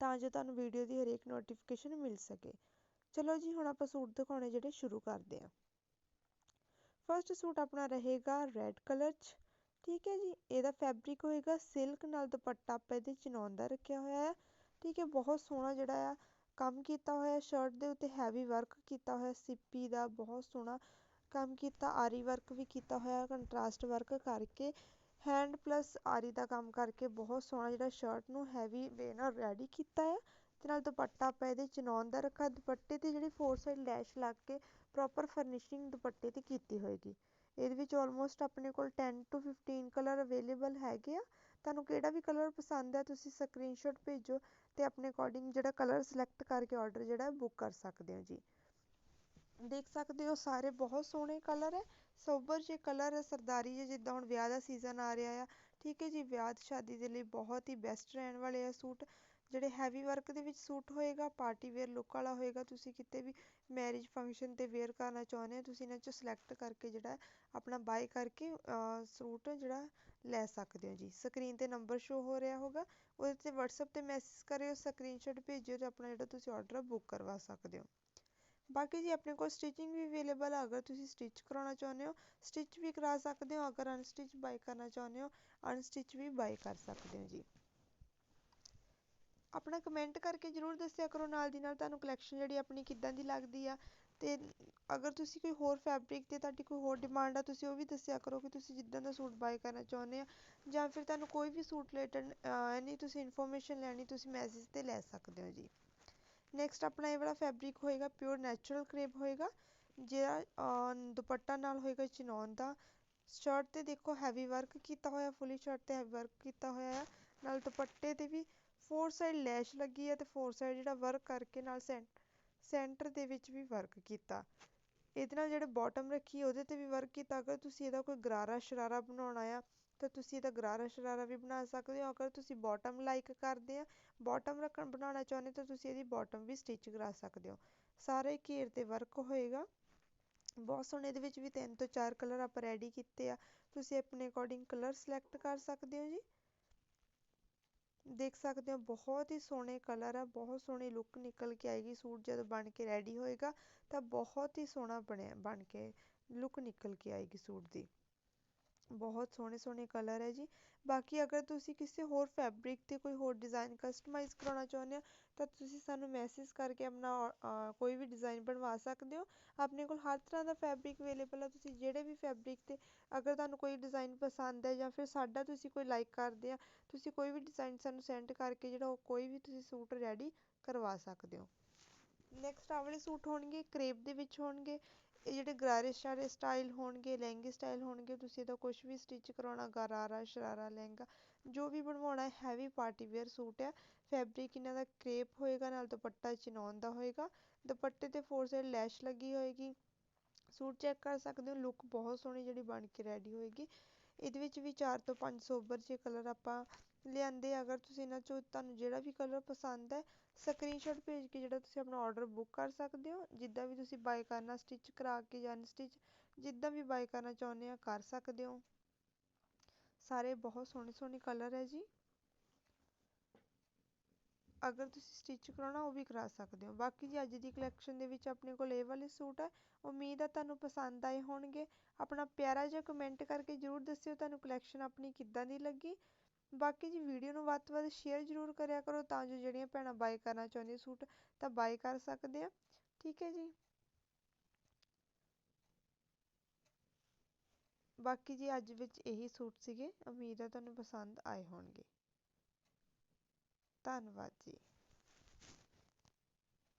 ਤਾਂ ਜੋ ਤੁਹਾਨੂੰ ਵੀਡੀਓ ਦੀ ਹਰੇਕ ਨੋਟੀਫਿਕੇਸ਼ਨ ਮਿਲ ਸਕੇ। ਚਲੋ ਜੀ, ਹੁਣ ਆਪਾਂ ਸੂਟ ਦਿਖਾਉਣੇ ਜਿਹੜੇ ਸ਼ੁਰੂ ਕਰਦੇ ਹਾਂ। ਫਰਸਟ ਸੂਟ ਆਪਣਾ ਰਹੇਗਾ ਰੈੱਡ ਕਲਰ 'ਚ, ਠੀਕ ਹੈ ਜੀ? ਇਹਦਾ ਫੈਬਰਿਕ ਹੋਏਗਾ ਸਿਲਕ ਨਾਲ ਦੁਪੱਟਾ ਆਪਾਂ ਇਹਦੇ ਚਨੌਨ ਦਾ ਰੱਖਿਆ ਹੋਇਆ ਹੈ। ਠੀਕ ਹੈ, ਬਹੁਤ ਸੋਹਣਾ ਜਿਹੜਾ ਆ, ਕੰਮ ਕੀਤਾ ਹੋਇਆ ਸ਼ਰਟ ਦੇ ਉੱਤੇ ਹੈਵੀ ਵਰਕ ਕੀਤਾ ਹੋਇਆ, ਸਿੱਪੀ ਦਾ ਬਹੁਤ ਸੋਹਣਾ ਕੰਮ ਕੀਤਾ, ਆਰੀ ਵਰਕ ਵੀ ਕੀਤਾ ਹੋਇਆ ਕੰਟਰਾਸਟ ਵਰਕ ਕਰਕੇ। ਹੈਂਡ ਪਲੱਸ ਆਰੀ ਦਾ ਕੰਮ ਕਰਕੇ ਬਹੁਤ ਸੋਹਣਾ ਜਿਹੜਾ ਸ਼ਰਟ ਨੂੰ ਹੈਵੀ ਵੇ ਨਾਲ ਰੈਡੀ ਕੀਤਾ ਹੈ ਤੇ ਨਾਲ ਦੁਪੱਟਾ ਆਪਾਂ ਇਹਦੇ ਚਨੌਨ ਦਾ ਰੱਖਾ ਦੁਪੱਟੇ ਤੇ ਜਿਹੜੀ ਫੋਰ ਸਾਈਡ ਲੈਸ਼ ਲੱਗ ਕੇ ਪ੍ਰੋਪਰ ਫਰਨਿਸ਼ਿੰਗ ਦੁਪੱਟੇ ਤੇ ਕੀਤੀ ਹੋਏਗੀ। ਇਹਦੇ ਵਿੱਚ ਆਲਮੋਸਟ ਆਪਣੇ ਕੋਲ 10 ਤੋਂ 15 ਕਲਰ ਅਵੇਲੇਬਲ ਹੈਗੇ ਆ। ਤੁਹਾਨੂੰ ਕਿਹੜਾ ਵੀ ਕਲਰ ਪਸੰਦ ਹੈ ਤੁਸੀਂ ਸਕਰੀਨਸ਼ਾਟ ਭੇਜੋ ਤੇ ਆਪਣੇ ਅਕੋਰਡਿੰਗ ਜਿਹੜਾ ਕਲਰ ਸਿਲੈਕਟ ਕਰਕੇ ਆਰਡਰ ਜਿਹੜਾ ਬੁੱਕ ਕਰ ਸਕਦੇ ਹੋ ਜੀ। ਦੇਖ ਸਕਦੇ ਹੋ, ਸਾਰੇ ਬਹੁਤ ਸੋਹਣੇ ਕਲਰ ਹੈ। ਸੋਬਰ ਜੇ ਕਲਰ ਸਰਦਾਰੀ ਜੇ ਜਿੱਦਾਂ ਹੁਣ ਵਿਆਹ ਦਾ ਸੀਜ਼ਨ ਆ ਰਿਹਾ ਆ। ਠੀਕ ਹੈ ਜੀ, ਵਿਆਹ ਸ਼ਾਦੀ ਦੇ ਲਈ ਬਹੁਤ ਹੀ ਬੈਸਟ ਰਹਿਣ ਵਾਲੇ ਆ ਸੂਟ। ਜਿਹੜੇ ਹੈਵੀ ਵਰਕ ਦੇ ਵਿੱਚ ਸੂਟ ਹੋਏਗਾ ਪਾਰਟੀ ਵੇਅਰ ਲੁੱਕ ਵਾਲਾ ਹੋਏਗਾ, ਤੁਸੀਂ ਕਿਤੇ ਵੀ ਮੈਰਿਜ ਫੰਕਸ਼ਨ ਤੇ ਵੇਅਰ ਕਰਨਾ ਚਾਹੁੰਦੇ ਹੋ, ਤੁਸੀਂ ਇਹਨਾਂ ਚੋਂ ਸਿਲੈਕਟ ਕਰਕੇ ਜਿਹੜਾ ਆਪਣਾ ਬਾਈ ਕਰਕੇ ਸੂਟ ਜਿਹੜਾ ਲੈ ਸਕਦੇ ਹੋ ਜੀ। ਸਕਰੀਨ ਤੇ ਨੰਬਰ ਸ਼ੋ ਹੋ ਰਿਹਾ ਹੋਗਾ, ਉਹਦੇ ਤੇ WhatsApp ਤੇ ਮੈਸੇਜ ਕਰਿਓ ਸਕਰੀਨਸ਼ਾਟ ਭੇਜਿਓ ਤੇ ਆਪਣਾ ਜਿਹੜਾ ਤੁਸੀਂ ਆਰਡਰ ਬੁੱਕ ਕਰਵਾ ਸਕਦੇ ਹੋ। ਬਾਕੀ ਜੀ ਆਪਣੇ ਕੋਲ ਸਟਿਚਿੰਗ ਵੀ ਅਵੇਲੇਬਲ ਹੈ ਅਗਰ ਤੁਸੀਂ ਸਟਿਚ ਕਰਾਉਣਾ ਚਾਹੁੰਦੇ ਹੋ ਸਟਿਚ ਵੀ ਕਰਾ ਸਕਦੇ ਹੋ, ਅਗਰ ਅਨਸਟਿਚ ਬਾਈ ਕਰਨਾ ਚਾਹੁੰਦੇ ਹੋ ਅਨਸਟਿਚ ਵੀ ਬਾਈ ਕਰ ਸਕਦੇ ਹੋ ਜੀ। ਆਪਣਾ ਕਮੈਂਟ ਕਰਕੇ ਜਰੂਰ ਦੱਸਿਆ ਕਰੋ, ਨਾਲ ਦੀ ਨਾਲ ਤੁਹਾਨੂੰ ਕਲੈਕਸ਼ਨ ਜਿਹੜੀ ਆਪਣੀ ਕਿੱਦਾਂ ਦੀ ਲੱਗਦੀ ਆ। ਤੇ ਅਗਰ ਤੁਸੀਂ ਕੋਈ ਹੋਰ ਫੈਬਰਿਕ ਤੇ ਤੁਹਾਡੀ ਕੋਈ ਹੋਰ ਡਿਮਾਂਡ ਆ, ਤੁਸੀਂ ਉਹ ਵੀ ਦੱਸਿਆ ਕਰੋ ਕਿ ਤੁਸੀਂ ਜਿੱਦਾਂ ਦਾ ਸੂਟ ਬਾਈ ਕਰਨਾ ਚਾਹੁੰਦੇ ਆ ਜਾਂ ਫਿਰ ਤੁਹਾਨੂੰ ਕੋਈ ਵੀ ਸੂਟ ਰਿਲੇਟਡ ਐਨੀ ਤੁਸੀਂ ਇਨਫੋਰਮੇਸ਼ਨ ਲੈਣੀ, ਤੁਸੀਂ ਮੈਸੇਜ ਤੇ ਲੈ ਸਕਦੇ ਹੋ ਜੀ। ਨੈਕਸਟ ਆਪਣਾ ਇਹ ਵਾਲਾ ਫੈਬਰਿਕ ਹੋਏਗਾ ਪਿਓਰ ਨੈਚੁਰਲ ਕਰੇਪ ਹੋਏਗਾ, ਜਿਹੜਾ ਦੁਪੱਟਾ ਨਾਲ ਹੋਏਗਾ ਚਿਨੌਨ ਦਾ। ਸ਼ਰਟ ਤੇ ਦੇਖੋ ਹੈਵੀ ਵਰਕ ਕੀਤਾ ਹੋਇਆ ਫੁੱਲੀ ਸ਼ਰਟ ਤੇ ਹੈਵੀ ਵਰਕ ਕੀਤਾ ਹੋਇਆ ਹੈ ਨਾਲ ਦੁਪੱਟੇ ਤੇ ਵੀ ਫੋਰ ਸਾਈਡ ਲੈਸ਼ ਲੱਗੀ ਹੈ ਤੇ ਫੋਰ ਸਾਈਡ ਜਿਹੜਾ ਵਰਕ ਕਰਕੇ ਨਾਲ ਸੈਂਟਰ ਦੇ ਵਿੱਚ ਵੀ ਵਰਕ ਕੀਤਾ। ਇਹਦੇ ਨਾਲ ਜਿਹੜੇ ਬਾਟਮ ਰੱਖੀ, ਉਹਦੇ ਤੇ ਵੀ ਵਰਕ ਕੀਤਾ। ਅਗਰ ਤੁਸੀਂ ਇਹਦਾ ਕੋਈ ਗਰਾਰਾ ਸ਼ਰਾਰਾ ਬਣਾਉਣਾ ਆ ਤਾਂ ਤੁਸੀਂ ਇਹਦਾ ਗਰਾਰਾ ਸ਼ਰਾਰਾ ਵੀ ਬਣਾ ਸਕਦੇ ਹੋ। ਅਗਰ ਤੁਸੀਂ ਬਾਟਮ ਲਾਈਕ ਕਰਦੇ ਆ ਬਾਟਮ ਰੱਖਣ, ਬਣਾਉਣਾ ਚਾਹੁੰਦੇ ਤਾਂ ਤੁਸੀਂ ਇਹਦੀ ਬਾਟਮ ਵੀ ਸਟਿਚ ਕਰਾ ਸਕਦੇ ਹੋ। ਸਾਰੇ ਘੇਰ ਤੇ ਵਰਕ ਹੋਏਗਾ। ਬਹੁਤ ਸੋਹਣੇ ਇਹਦੇ ਵਿੱਚ ਵੀ ਤਿੰਨ ਤੋਂ ਚਾਰ ਕਲਰ ਆਪਾਂ ਰੈਡੀ ਕੀਤੇ ਆ। ਤੁਸੀਂ ਆਪਣੇ ਅਕੋਰਡਿੰਗ ਕਲਰ ਸਿਲੈਕਟ ਕਰ ਸਕਦੇ ਹੋ ਜੀ। ਦੇਖ ਸਕਦੇ ਹੋ, ਬਹੁਤ ਹੀ ਸੋਹਣੇ ਕਲਰ ਆ, ਬਹੁਤ ਸੋਹਣੀ ਲੁੱਕ ਨਿਕਲ ਕੇ ਆਏਗੀ ਸੂਟ ਜਦੋਂ ਬਣ ਕੇ ਰੈਡੀ ਹੋਏਗਾ ਤਾਂ ਬਹੁਤ ਹੀ ਸੋਹਣਾ ਬਣਿਆ, ਬਣ ਕੇ ਲੁੱਕ ਨਿਕਲ ਕੇ ਆਏਗੀ ਸੂਟ ਦੀ। ਬਹੁਤ ਸੋਹਣੇ ਸੋਹਣੇ ਕਲਰ ਹੈ ਜੀ। ਬਾਕੀ ਅਗਰ ਤੁਸੀਂ ਕਿਸੇ ਹੋਰ ਫੈਬਰਿਕ ਤੇ ਕੋਈ ਹੋਰ ਡਿਜ਼ਾਈਨ ਕਸਟਮਾਈਜ਼ ਕਰਾਉਣਾ ਚਾਹੁੰਦੇ ਹੋ, ਤਾਂ ਤੁਸੀਂ ਸਾਨੂੰ ਮੈਸੇਜ ਕਰਕੇ ਆਪਣਾ ਕੋਈ ਵੀ ਡਿਜ਼ਾਈਨ ਬਣਵਾ ਸਕਦੇ ਹੋ। ਆਪਣੇ ਕੋਲ ਹਰ ਤਰ੍ਹਾਂ ਦਾ ਫੈਬਰਿਕ ਅਵੇਲੇਬਲ ਹੈ ਤੁਸੀਂ ਜਿਹੜੇ ਵੀ ਫੈਬਰਿਕ ਤੇ ਅਗਰ ਤੁਹਾਨੂੰ ਕੋਈ ਡਿਜ਼ਾਈਨ ਪਸੰਦ ਹੈ ਜਾਂ ਫਿਰ ਸਾਡਾ ਤੁਸੀਂ ਕੋਈ ਲਾਈਕ ਕਰਦੇ ਆ, ਤੁਸੀਂ ਕੋਈ ਵੀ ਡਿਜ਼ਾਈਨ ਸਾਨੂੰ ਸੈਂਡ ਕਰਕੇ ਜਿਹੜਾ ਉਹ ਕੋਈ ਵੀ ਤੁਸੀਂ ਸੂਟ ਰੈਡੀ ਕਰਵਾ ਸਕਦੇ ਹੋ। ਨੈਕਸਟ ਆਹ ਵਾਲੇ ਸੂਟ ਹੋਣਗੇ ਕਰੇਪ ਦੇ ਵਿੱਚ ਹੋਣਗੇ। ਇਹ ਜਿਹੜੇ ਗਰਾਰੇ ਸ਼ਰਾਰੇ ਸਟਾਈਲ ਹੋਣਗੇ, ਲਹਿੰਗੇ ਸਟਾਈਲ ਹੋਣਗੇ, ਤੁਸੀਂ ਇਹਦਾ ਕੁਝ ਵੀ ਸਟਿਚ ਕਰਾਉਣਾ ਗਰਾਰਾ ਸ਼ਰਾਰਾ, ਲਹਿੰਗਾ, ਜੋ ਵੀ ਬਣਵਾਉਣਾ ਹੈਵੀ ਪਾਰਟੀ ਵੇਅਰ ਸੂਟ ਹੈ ਫੈਬਰਿਕ ਇਹਨਾਂ ਦਾ ਕ੍ਰੇਪ ਹੋਏਗਾ, ਨਾਲ ਦੁਪੱਟਾ ਚਿਨੌਨ ਦਾ ਹੋਏਗਾ, ਦੁਪੱਟੇ ਤੇ ਫੋਰ ਸਾਈਡ ਲੈਸ਼ ਲੱਗੀ ਹੋਏਗੀ, ਸੂਟ ਚੈੱਕ ਕਰ ਸਕਦੇ ਹੋ ਲੁੱਕ ਬਹੁਤ ਸੋਹਣੀ ਜਿਹੜੀ ਬਣ ਕੇ ਰੈਡੀ ਹੋਏਗੀ ਇਹਦੇ ਵਿੱਚ ਵੀ 4 ਤੋਂ 5 ਸੋਬਰ ਜੇ ਕਲਰ ਆਪਾਂ ਲਿਆਂਦੇ ਅਗਰ ਤੁਸੀਂ ਇਹਨਾਂ ਚੋਂ ਤੁਹਾਨੂੰ ਜਿਹੜਾ ਵੀ ਕਲਰ ਪਸੰਦ ਹੈ ਸਕਰੀਨਸ਼ਾਟ ਭੇਜ ਕੇ ਜਿਹੜਾ ਤੁਸੀਂ ਆਪਣਾ ਆਰਡਰ ਬੁੱਕ ਕਰ ਸਕਦੇ ਹੋ, ਜਿੱਦਾਂ ਵੀ ਤੁਸੀਂ ਬਾਈ ਕਰਨਾ ਸਟਿਚ ਕਰਾ ਕੇ ਜਾਂ ਸਟਿਚ ਜਿੱਦਾਂ ਵੀ ਬਾਈ ਕਰਨਾ ਚਾਹੁੰਦੇ ਆ ਕਰ ਸਕਦੇ ਹੋ। ਸਾਰੇ ਬਹੁਤ ਸੋਹਣੇ ਸੋਹਣੇ ਕਲਰ ਹੈ ਜੀ। ਅਗਰ ਤੁਸੀਂ ਸਟਿਚ ਕਰਾਉਣਾ, ਉਹ ਵੀ ਕਰਾ ਸਕਦੇ ਹੋ। ਬਾਕੀ ਜੀ, ਅੱਜ ਦੀ ਕਲੈਕਸ਼ਨ ਦੇ ਵਿੱਚ ਆਪਣੇ ਕੋਲ ਇਹ ਵਾਲੇ ਸੂਟ ਹੈ ਉਮੀਦ ਹੈ ਤੁਹਾਨੂੰ ਪਸੰਦ ਆਏ ਹੋਣਗੇ। ਆਪਣਾ ਪਿਆਰਾ ਜਿਹਾ ਕਮੈਂਟ ਕਰਕੇ ਜਰੂਰ ਦੱਸਿਓ ਤੁਹਾਨੂੰ ਕਲੈਕਸ਼ਨ ਆਪਣੀ ਕਿੱਦਾਂ ਦੀ ਲੱਗੀ। ਬਾਕੀ ਜੀ ਵੀਡੀਓ ਨੂੰ ਵੱਧ ਤੋਂ ਵੱਧ ਸ਼ੇਅਰ ਜ਼ਰੂਰ ਕਰਿਆ ਕਰੋ ਤਾਂ ਜੋ ਜਿਹੜੀਆਂ ਭੈਣਾਂ ਬਾਈ ਕਰਨਾ ਚਾਹੁੰਦੀਆਂ ਸੂਟ, ਤਾਂ ਬਾਈ ਕਰ ਸਕਦੇ ਆ। ਠੀਕ ਹੈ ਜੀ। ਬਾਕੀ ਜੀ, ਅੱਜ ਵਿੱਚ ਇਹੀ ਸੂਟ ਸੀਗੇ। ਉਮੀਦ ਆ ਤੁਹਾਨੂੰ ਪਸੰਦ ਆਏ ਹੋਣਗੇ। ਧੰਨਵਾਦ ਜੀ।